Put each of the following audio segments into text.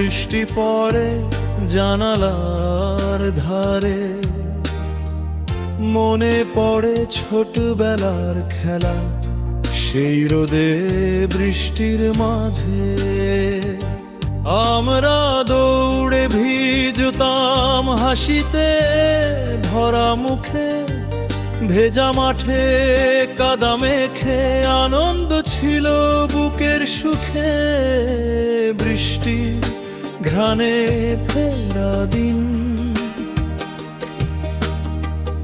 বৃষ্টি পড়ে জানালার ধারে। মনে পড়ে ছোটবেলার খেলা, সেই রোদে বৃষ্টির মাঝে। আমরা দৌড়ে ভিজতাম হাসিতে, ভরা মুখে, ভেজা মাঠে, কাদা মেখে, আনন্দ ছিল বুকের সুখে। বৃষ্টি ঘ্রাণে ফেরা দিন।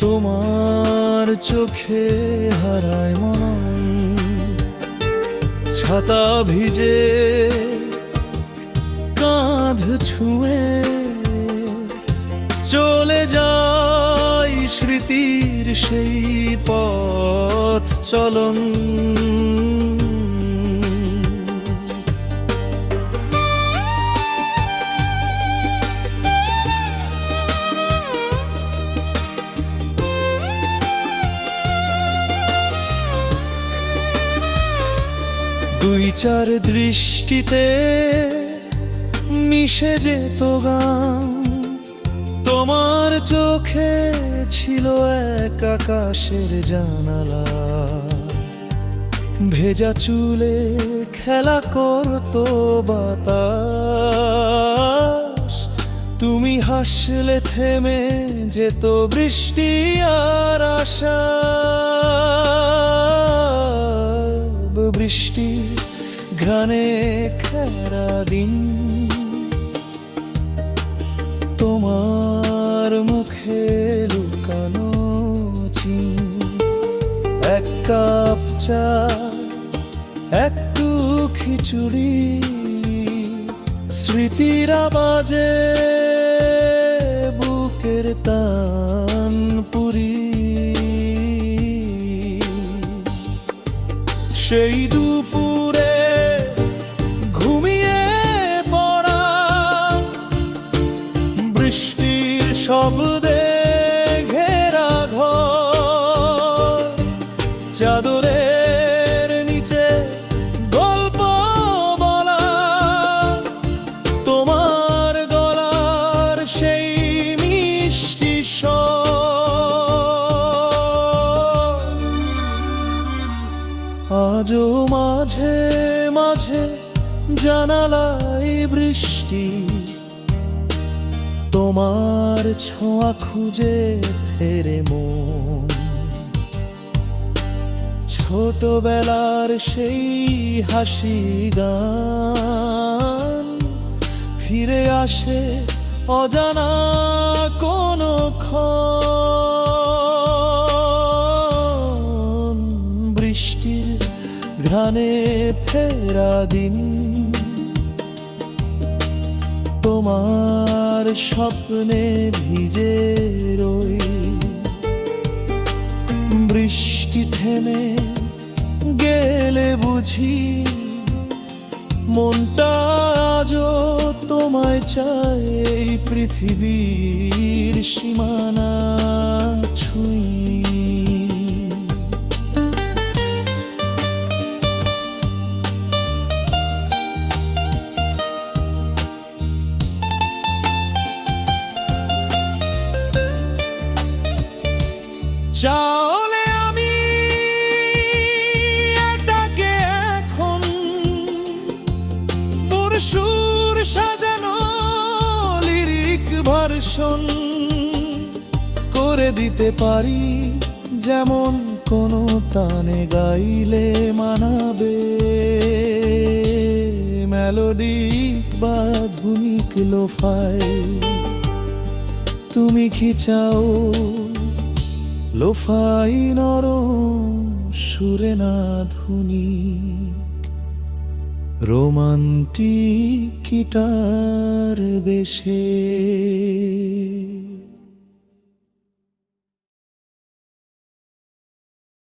তোমার চোখে হারায় মন। ছাতা ভিজে কাঁধ ছুঁয়ে চলে যাই স্মৃতির সেই পথ চলন। দুই চার দৃষ্টিতে মিশে যেত গান। তোমার চোখে ছিল এক আকাশের জানালা। ভেজা চুলে খেলা করতো বাতাস। তুমি হাসলে থেমে যেত বৃষ্টি আর আশা। বৃষ্টি ঘ্রাণে খেরা দিন তোমার মুখে লুকানো চিন। এক কাপ চা, একটু খিচুড়ি। স্মৃতির বাজে বুকের তান পুরি। সেই দুপুরে শব্দে ঘেরা ঘর চাদরের নিচে গল্প বলা। তোমার গলার সেই মিষ্টি আজও মাঝে মাঝে জানালাই বৃষ্টি তোমার ছোঁয়া খুঁজে ফেরে মন। ছোটবেলার সেই হাসি গান, ফিরে আসে অজানা কোনো বৃষ্টির ঘ্রাণে ফেরা দিন তোমার স্বপ্নে ভিজে রই। বৃষ্টি থেমে গেলে বুঝি মনটা আজও তোমায় চায় এই পৃথিবীর সীমানা ছুঁই। চাওলে আমি এটাকে এখন পুরসুর সাজানো লিরিক ভার্সন করে দিতে পারি, যেমন কোনো তানে গাইলে মানাবে। মেলোডিক বা ধুনিক লোফাই তুমি কি চাও লোফাই নরম সুরে না ধুনি রোমান্টিক কিটার বেশে।